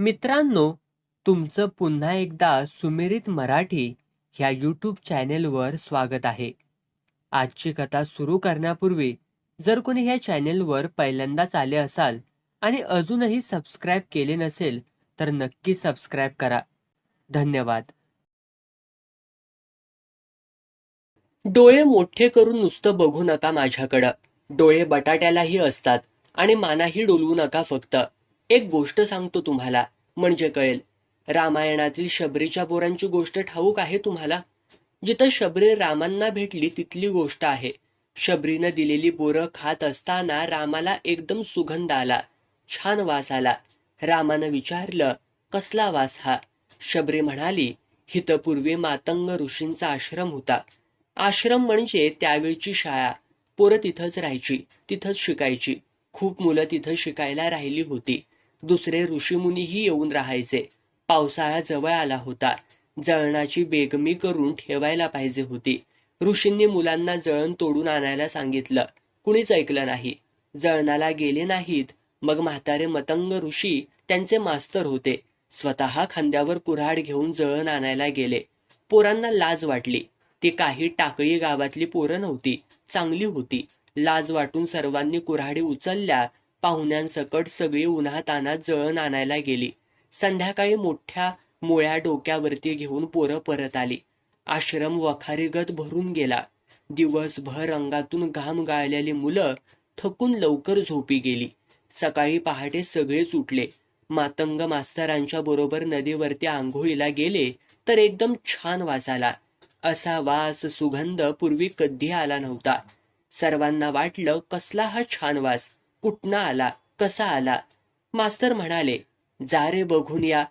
मित्रांनो तुमचं पुन्हा एकदा सुमिरित मराठी ह्या यूट्यूब चॅनेलवर स्वागत आहे. आजची कथा सुरू करण्यापूर्वी जर कोणी ह्या चॅनेलवर पहिल्यांदाच आले असाल आणि अजूनही सबस्क्राईब केले नसेल तर नक्की सबस्क्राईब करा. धन्यवाद. डोळे मोठे करून नुसतं बघू नका माझ्याकडं. डोळे बटाट्यालाही असतात आणि मानाही डोलवू नका फक्त. एक गोष्ट सांगतो तुम्हाला म्हणजे कळेल. रामायणातील शबरीच्या पोरांची गोष्ट ठाऊक आहे तुम्हाला? जिथं शबरी रामांना भेटली तिथली गोष्ट आहे. शबरीनं दिलेली बोरं खात असताना रामाला एकदम सुगंध आला छान वास आला. रामानं विचारलं कसला वास हा? शबरी म्हणाली हितपूर्वी मातंग ऋषींचा आश्रम होता. आश्रम म्हणजे त्यावेळची शाळा. पोरं तिथंच राहायची तिथंच शिकायची. खूप मुलं तिथं शिकायला राहिली होती. दुसरे ऋषीमुनीही येऊन राहायचे. पावसाळा जवळ आला होता. जळणाची बेगमी करून ठेवायला पाहिजे होती. ऋषींनी मुलांना जळण तोडून आणायला सांगितलं. कुणीच ऐकलं नाही. जळणाला गेले नाहीत. मग म्हातारे मतंग ऋषी त्यांचे मास्तर होते. स्वतः खांद्यावर कुऱ्हाड घेऊन जळण आणायला गेले. पोरांना लाज वाटली. ती काही टाकळी गावातली पोरं नव्हती. चांगली होती. लाज वाटून सर्वांनी कुऱ्हाडी उचलल्या पाहुण्यांसकट सगळी उन्हाताना जळण आणायला गेली. संध्याकाळी मोठ्या मुळ्या डोक्यावरती घेऊन पोरं परत आली. आश्रम वखारीगत भरून गेला. दिवसभर अंगातून घाम गाळलेली मुलं थकून लवकर झोपी गेली. सकाळी पहाटे सगळेच उठले. मातंग मास्तरांच्या बरोबर नदीवरती आंघोळीला गेले तर एकदम छान वास आला. असा वास सुगंध पूर्वी कधी आला नव्हता. सर्वांना वाटलं कसला हा छान वास. कुठनं आला? कसा आला? मास्तर म्हणाले जा रे बघून या.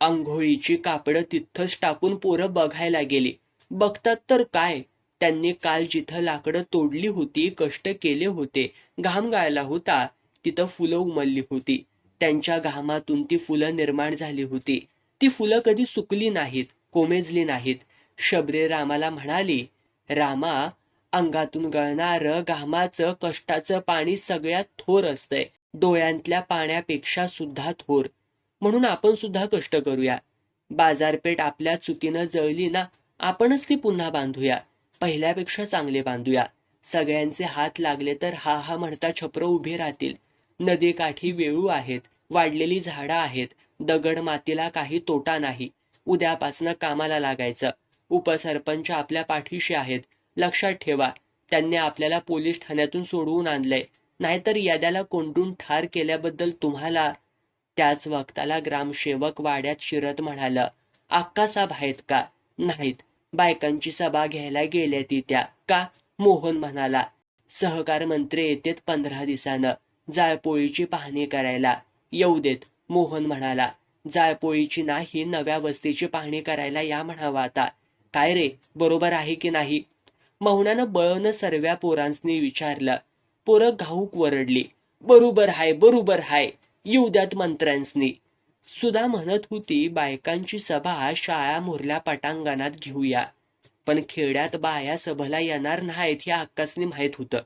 आंघोळीची कापडं तिथंच टाकून पोरं बघायला गेली. बघतात तर काय? त्यांनी काल जिथं लाकडं तोडली होती कष्ट केले होते घाम गाळला होता तिथं फुलं उमलली होती. त्यांच्या घामातून ती फुलं निर्माण झाली होती. ती फुलं कधी सुकली नाहीत कोमेजली नाहीत. शबरे रामाला म्हणाली रामा अंगातून गळणार घामाचं कष्टाचं पाणी सगळ्यात थोर असतंय. डोळ्यांतल्या पाण्यापेक्षा सुद्धा थोर. म्हणून आपण सुद्धा कष्ट करूया. बाजारपेठ आपल्या चुकीनं जळली ना आपणच ती पुन्हा बांधूया. पहिल्यापेक्षा चांगले बांधूया. सगळ्यांचे हात लागले तर हा हा म्हणता छप्र उभे राहतील. नदीकाठी वेळू आहेत वाढलेली झाडं आहेत दगड मातीला काही तोटा नाही. उद्यापासनं कामाला लागायचं. उपसरपंच आपल्या पाठीशी आहेत. लक्षात ठेवा त्यांनी आपल्याला पोलीस ठाण्यातून सोडवून आणलंय. नाहीतर याद्याला कोंडून ठार केल्याबद्दल तुम्हाला त्याच वक्ताला ग्रामसेवक वाड्यात शिरत म्हणाल अक्का साहेब आहेत का? नाहीत. बायकांची सभा घ्यायला गेल्या ती त्या. का? मोहन म्हणाला. सहकार मंत्री येतेत पंधरा दिसानं जाळपोळीची पाहणी करायला. येऊ देत मोहन म्हणाला. जाळपोळीची नाही नव्या वस्तीची पाहणी करायला या म्हणावा आता. काय रे? बरोबर आहे की नाही? मौनानं बळनं सर्व्या पोरांसनी विचारलं पोरं घाऊक वरडली. बरोबर हाय बरोबर हाय. येऊ द्यात मंत्र्यांसनी. सुधा म्हणत होती बायकांची सभा शाळा मोरल्या पटांगणात घेऊया. पण खेड्यात बाया सभेला येणार नाहीत हे अक्कासनी माहीत होतं.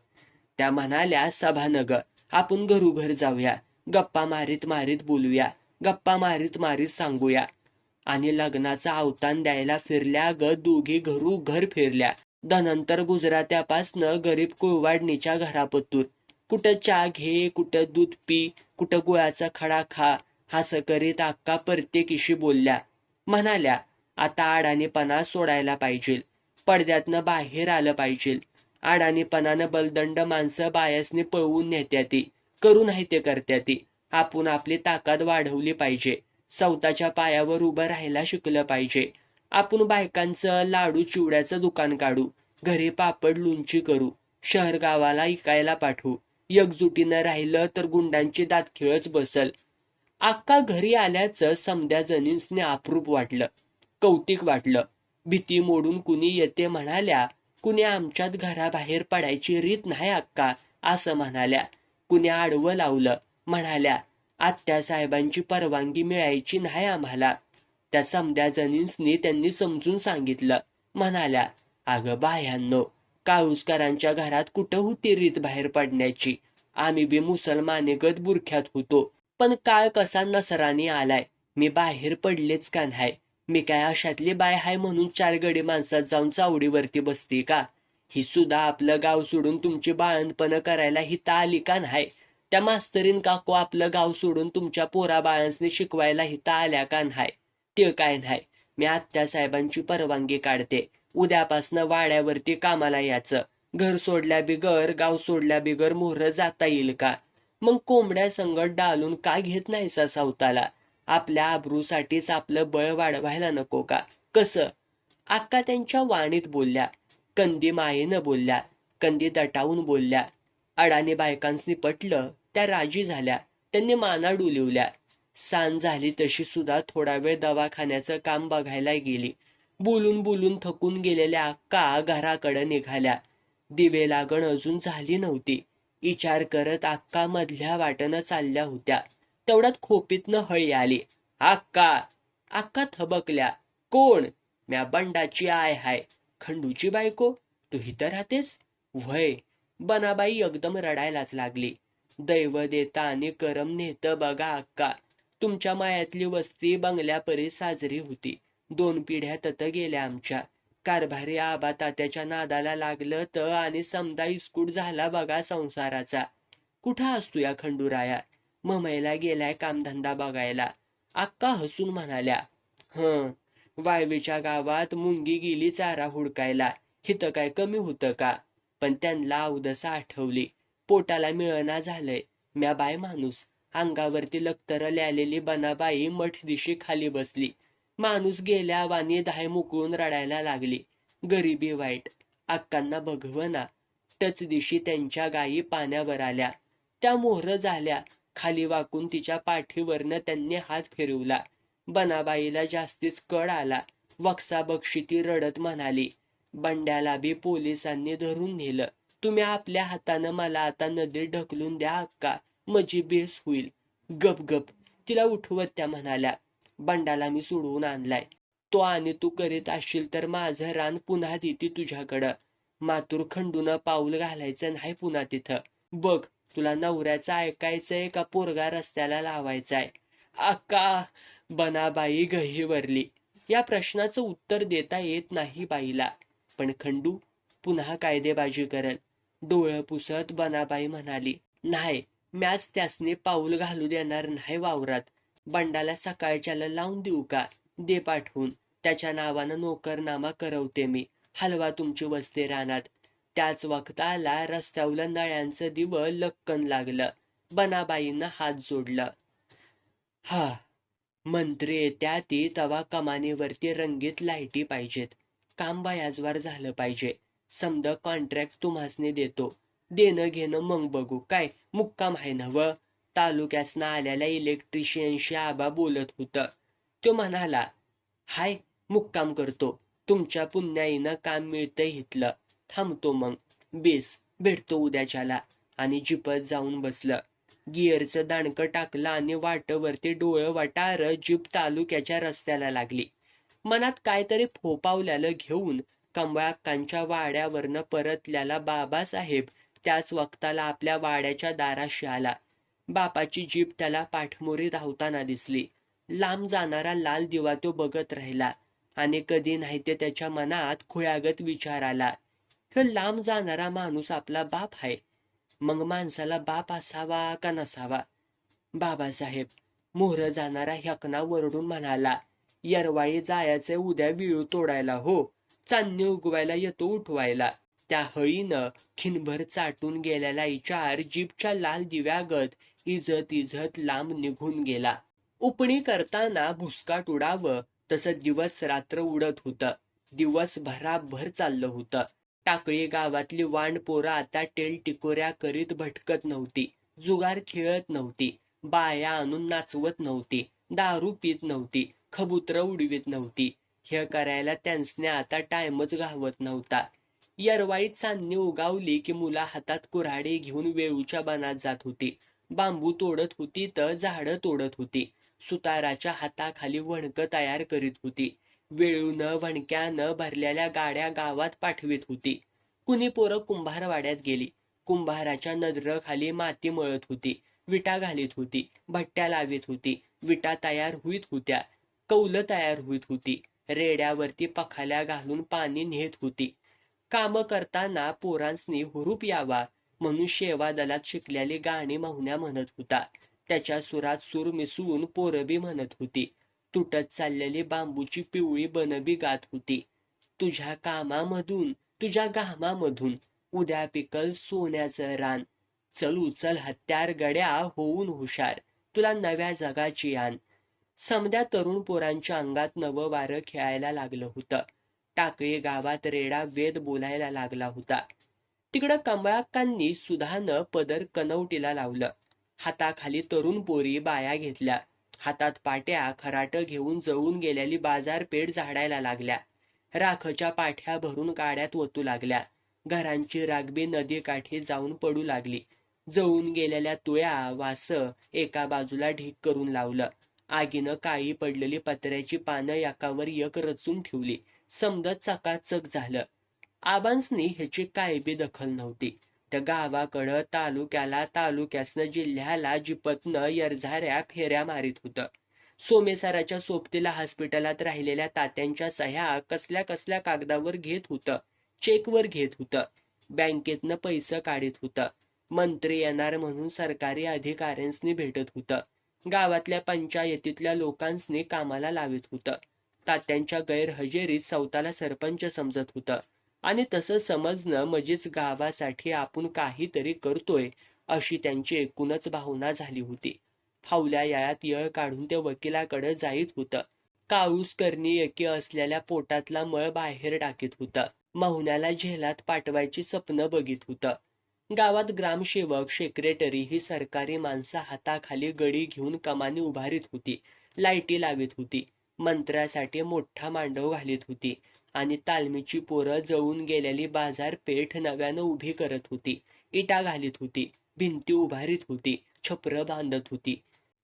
त्या म्हणाल्या सभा नग आपण घरोघर जाऊया. गप्पा मारीत मारीत बोलूया. गप्पा मारीत मारीत सांगूया. आणि लग्नाचा अवतान द्यायला फिरल्या ग दोघी घरू घर फिरल्या. धनंतर गुजरात्यापासनं गरीब कुळवाडणीच्या घरापतूर कुठं चहा घे कुठं दूध पी कुठं गुळाचा खडा खा हास करीत अक्का प्रत्येकीशी बोलल्या. म्हणाल्या आता अडाणीपणा सोडायला पाहिजे पडद्यातनं बाहेर आलं पाहिजे अडाणीपणानं बलदंड माणसं बायासनी पळवून नेत्याती. करू नाही ते करत्याती. आपण आपली ताकद वाढवली पाहिजे. स्वतःच्या पायावर उभं राहायला शिकलं पाहिजे. आपण बायकांचं लाडू चिवड्याचं दुकान काढू. घरी पापड लुंची करू. शहर गावाला इकायला पाठवू. एकजुटीनं राहिलं तर गुंडांची दातखिळच बसल. अक्का घरी आल्याचं समद्या जणींसने अप्रूप वाटलं. कौतिक वाटलं. भीती मोडून कुणी येते म्हणाल्या कुणी आमच्यात घराबाहेर पडायची रीत नाही अक्का असं म्हणाल्या. कुणी आडवं लावलं म्हणाल्या आत्या साहेबांची परवानगी मिळायची नाही आम्हाला. त्या समद्याजनींसनी त्यांनी समजून सांगितलं म्हणाल्या अगं बायांनो काळुसकरांच्या घरात कुठं होती रीत बाहेर पडण्याची? आम्ही बी मुसलमानेगत बुरख्यात होतो. पण काळ कसा नसरानी आलाय. मी बाहेर पडलेच का नाही? मी काय अशातली बाय हाय म्हणून चार गडी माणसात जाऊन चावडीवरती बसते का? ही सुद्धा आपलं गाव सोडून तुमची बाळणपणं करायला हिता आली का नाही? त्या मास्तरीन काकू आपलं गाव सोडून तुमच्या पोरा बाळांसनी शिकवायला हिता आल्या का नाही? ते काय नाही. मी आत्या साहेबांची परवानगी काढते. उद्यापासनं वाड्यावरती कामाला याचं घर सोडल्या बिगर गाव सोडल्या बिगर मोहर जाता येईल का? मग कोंबड्या संगत डालून का घेत नाहीसा सावताला? आपल्या आबरूसाठीच आपलं बळ वाढवायला नको का? कसं? अक्का त्यांच्या वाणीत बोलल्या. कंदी मायेनं बोलल्या. कंदी दटावून बोलल्या. अडाणी बायकांसनी पटलं त्या राजी झाल्या. त्यांनी माना डुलिवल्या. सांज झाली तशी सुद्धा थोडा वेळ दवाखान्याचं काम बघायला गेली. बोलून बोलून थकून गेलेल्या अक्का घराकडे निघाल्या. दिवे लागण अजून झाली नव्हती. विचार करत अक्का मधल्या वाटनं चालल्या होत्या. तेवढ्यात खोपीतनं हळी आली. अक्का अक्का थबकल्या. कोण? म्या बंडाची आय हाय. खंडूची बायको? तू इथं राहतेस? व्हय. बनाबाई एकदम रडायलाच लागली. दैव देता आणि करम नेत बघा अक्का. तुमच्या मायातली वस्ती बंगल्यापरी साजरी होती. दोन पिढ्या तत गेल्या आमच्या. कारभारी आबा तात्याच्या नादाला लागलं तर आणि समदा इस्कूट झाला बघा संसाराचा. कुठं असतो या खंडुराया? ममईला गेलाय कामधंदा बघायला. अक्का हसून म्हणाल्या हं वाळवीच्या गावात मुंगी गेली चारा हुडकायला. हिथं काय कमी होतं का? पण त्यांना अवदसा आठवली. पोटाला मिळना झालंय. म्या बाय माणूस. अंगावरती लक्तर ल्यालेली बनाबाई मठ दिशी खाली बसली. माणूस गेल्या वाणी धाय मुकळून रडायला लागली. गरिबी वाईट. अक्कांना बघवना त्याच दिशी त्यांच्या गायी पाण्यावर आल्या. त्या मोहर झाल्या. खाली वाकून तिच्या पाठीवरनं त्यांनी हात फिरवला. बनाबाईला जास्तीच कड आला. वक्सा बक्षी ती रडत म्हणाली बंड्याला बी पोलिसांनी धरून नेलं. तुम्ही आपल्या हातानं मला आता नदीत ढकलून द्या अक्का. मजी बेस होईल. गप गप तिला उठवत त्या म्हणाल्या. बंडाला मी सोडवून आणलाय. तो आणि तू करीत असशील तर माझं रान पुन्हा देते तुझ्याकडं. मातूर खंडून पाऊल घालायचं नाही पुन्हा तिथं. बघ तुला नवऱ्याचं ऐकायचंय का पोरगा रस्त्याला लावायचाय? अक्का बनाबाई गहीवरली या प्रश्नाचं उत्तर देता येत नाही बाईला. पण खंडू पुन्हा कायदेबाजी करल. डोळं पुसत बनाबाई म्हणाली नाही म्याच त्यासने पाऊल घालू देणार नाही वावरात. बंडाला सकाळच्याला लावून देऊ का? दे पाठवून. त्याच्या नावानं नोकरनामा करवते मी. हलवा तुमची वस्ती रानात. त्याच वक्ताला रस्त्यावलं नळ्यांचं दिव लक्कन लागलं. बनाबाईंना हात जोडलं. हा मंत्री येत्या ती तवा कमानीवरती रंगीत लाईटी पाहिजेत. काम बयाजवार झालं पाहिजे. समद कॉन्ट्रॅक्ट तुम्हासने देतो. देणं घेणं मग बघू. काय? मुक्काम आहे नव तालुक्यासनं आलेल्या इलेक्ट्रिशियनशी आबा बोलत होत. तो म्हणाला हाय मुक्काम करतो. तुमच्या पुण्याईनं काम मिळतंय इथलं. थांबतो मग. बेस भेटतो उद्याच्याला. आणि जिपत जाऊन बसलं. गिअरचं दाणकं टाकलं आणि वाटवरती डोळं वाटार जीप तालुक्याच्या रस्त्याला लागली. मनात काहीतरी फोपावल्याला घेऊन कंबळाक्कांच्या वाड्यावरनं परतल्याला बाबासाहेब त्याच वक्ताला आपल्या वाड्याच्या दाराशी आला. बापाची जीप त्याला पाठमोरी धावताना दिसली. लांब जाणारा लाल दिवा तो बघत राहिला आणि कधी नाही ते त्याच्या मनात खुळ्यागत विचार आला. हे लांब जाणारा माणूस आपला बाप आहे. मग माणसाला बाप असावा का नसावा? बाबासाहेब मोहर जाणारा ह्यकना वरडून म्हणाला यरवाळी जायचे उद्या विळू तोडायला हो. चांदणी उगवायला येतो उठवायला. त्या हळीनं खिनभर चाटून गेलेला इचार जीपच्या लाल दिव्यागत इजत इजत लांब निघून गेला. उपणी करताना भुसकाट उडावं तसं दिवस रात्र उडत होतं. दिवस भराभर चाललं होतं. टाकळी गावातली वाण पोरं आता टेल टिकोऱ्या करीत भटकत नव्हती. जुगार खेळत नव्हती. बाया आणून नाचवत नव्हती. दारू पित नव्हती. खबुत्र उडवीत नव्हती. हे करायला त्यांसने आता टाइमच घावत नव्हता. यरवाळीत चांदणी उगावली की मुला हातात कुऱ्हाडी घेऊन वेळूच्या बनात जात होती. बांबू तोडत होती तर झाडं तोडत होती. सुताराच्या हाताखाली वणकं तयार करीत होती. वेळूनं वणक्यानं भरलेल्या गाड्या गावात पाठवीत होती. कुणी पोरं कुंभारवाड्यात गेली. कुंभाराच्या नजरखाली माती मळत होती. विटा घालीत होती. भट्ट्या लावीत होती. विटा तयार होईत होत्या. कौलं तयार होईत होती. रेड्यावरती पखाल्या घालून पाणी नेत होती. काम करताना पोरांसनी हुरूप यावा. म्हणून दलात शिकलेली गाणी माहुण्या म्हणत होता. त्याच्या सुरात सूर मिसळून पोरबी म्हणत होती. तुटत चाललेली बांबूची पिवळी बनबी गात होती. तुझ्या कामामधून तुझ्या घामामधून उद्या पिकल सोन्याचं रान. चल उचल हत्यार गड्या होऊन हुशार. तुला नव्या जगाची आण. समद्या तरुण पोरांच्या अंगात नवं वारं खेळायला लागलं होतं. टाकळी गावात रेडा वेद बोलायला लागला होता. तिकडं कमळाक्कांनी सुधानं पदर कनवटीला लावलं. हाताखाली तरुण पोरी बाया घेतल्या. हातात पाट्या खराट घेऊन जळून गेलेली बाजारपेठ झाडायला लागल्या. राखच्या पाठ्या भरून गाड्यात ओतू लागल्या. घरांची रागबी नदीकाठी जाऊन पडू लागली. जळून गेलेल्या तुळ्या वास एका बाजूला ढीक करून लावलं. आगीनं काळी पडलेली पत्र्याची पानं एकावर एक रचून ठेवली. समद चकाचक झालं. आबांसनी ह्याची काय बी दखल नव्हती. त्या गावाकडं तालुक्याला तालुक्यासनं जिल्ह्याला जिपतनं यरझाऱ्या फेऱ्या मारित होतं. सोमेसाराच्या सोबतीला हॉस्पिटलात राहिलेल्या तात्यांच्या सह्या कसल्या कसल्या कागदावर घेत होतं. चेकवर घेत होतं. बँकेतनं पैसे काढित होतं. मंत्री येणार म्हणून सरकारी अधिकाऱ्यांसनी भेटत होतं. गावातल्या पंचायतीतल्या लोकांसनी कामाला लावित होतं. तात्यांच्या गैरहजेरीत सौताला सरपंच समजत होतं. आणि तसं समजणं म्हणजेच गावासाठी आपण काहीतरी करतोय अशी त्यांची एकूणच भावना झाली होती. फावल्या याळात येळ काढून ते वकिलाकडे जाईत होतं. काळूस करणी एकी असलेल्या पोटातला मळ बाहेर टाकीत होतं. माहुण्याला झेलात पाठवायची स्वप्न बघित होतं. गावात ग्रामसेवक सेक्रेटरी ही सरकारी माणसं हाताखाली गडी घेऊन कमानी उभारीत होती. लाईटी लावित होती. मंत्र्यासाठी मोठा मांडव घालीत होती. आणि तालमीची पोरं जळून गेलेली बाजारपेठ नव्यानं उभी करत होती. इटा घालीत होती भिंती उभारीत होती छपरं बांधत होती.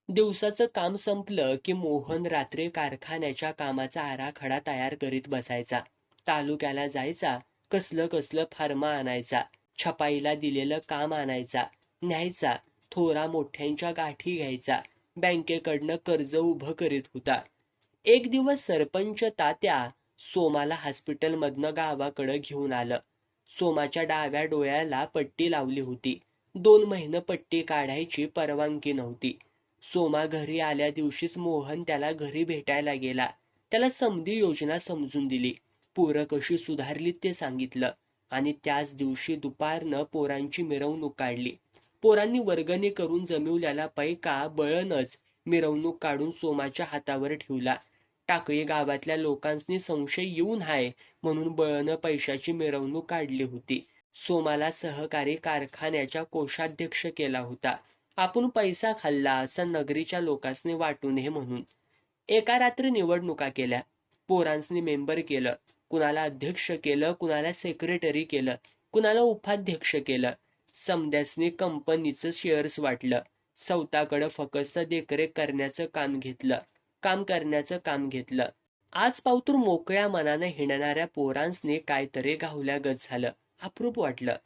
दिवसाचं काम संपलं की मोहन रात्री कारखान्याच्या कामाचा आराखडा तयार करीत बसायचा. तालुक्याला जायचा कसलं कसलं फार्मा आणायचा छपाईला दिलेलं काम आणायचा न्यायचा थोरा मोठ्यांच्या गाठी घ्यायचा बँकेकडनं कर्ज उभं करीत होता. एक दिवस सरपंच तात्या सोमाला हॉस्पिटलमधनं गावाकडं घेऊन आलं. सोमाच्या डाव्या डोळ्याला पट्टी लावली होती. दोन महिने पट्टी काढायची परवानगी नव्हती. सोमा घरी आल्या दिवशीच मोहन त्याला घरी भेटायला गेला. त्याला समधी योजना समजून दिली. पोरं कशी सुधारली ते सांगितलं. आणि त्याच दिवशी दुपारनं पोरांची मिरवणूक काढली. पोरांनी वर्गणी करून जमिवल्याला पैका बळनच मिरवणूक काढून सोमाच्या हातावर ठेवला. टाकळी गावातल्या लोकांनी संशय येऊन हाय म्हणून बळनं पैशाची मिरवणूक काढली होती. सोमाला सहकारी कारखान्याच्या कोषाध्यक्ष केला होता. आपण पैसा खाल्ला असं नगरीच्या लोकांनी वाटू नये म्हणून. एका रात्री निवडणुका केल्या. पोरांसनी मेंबर केलं. कुणाला अध्यक्ष केलं कुणाला सेक्रेटरी केलं कुणाला उपाध्यक्ष केलं. समद्यासनी कंपनीचं शेअर्स वाटलं. सौताकडं फकस्त देखरेख करण्याचं काम घेतलं. काम करण्याचं काम घेतलं. आज पावतूर मोकळ्या मनानं हिंडणाऱ्या पोरांसनी काहीतरी गाहुल्यागत झालं. अप्रूप वाटलं.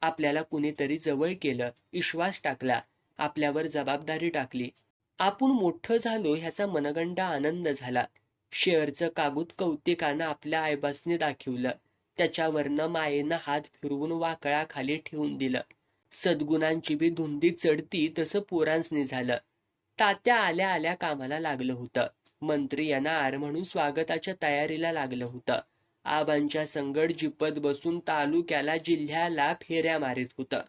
आपल्याला कुणीतरी जवळ केलं. विश्वास टाकला. आपल्यावर जबाबदारी टाकली. आपण मोठं झालो ह्याचा मनगंड आनंद झाला. शेअरचं कागूद कौतिकानं आपल्या आयबासने दाखवलं. त्याच्यावरनं मायेनं हात फिरवून वाकळाखाली ठेवून दिलं. सद्गुणांची बी धुंदी चढती तसं पोरांसनी झालं. तात्या आल्या आल्या कामाला लागलं होतं. मंत्री येणार म्हणून स्वागताच्या तयारीला लागलं होतं. आबांच्या संगड जिपत बसून तालुक्याला जिल्ह्याला फेऱ्या मारित होतं.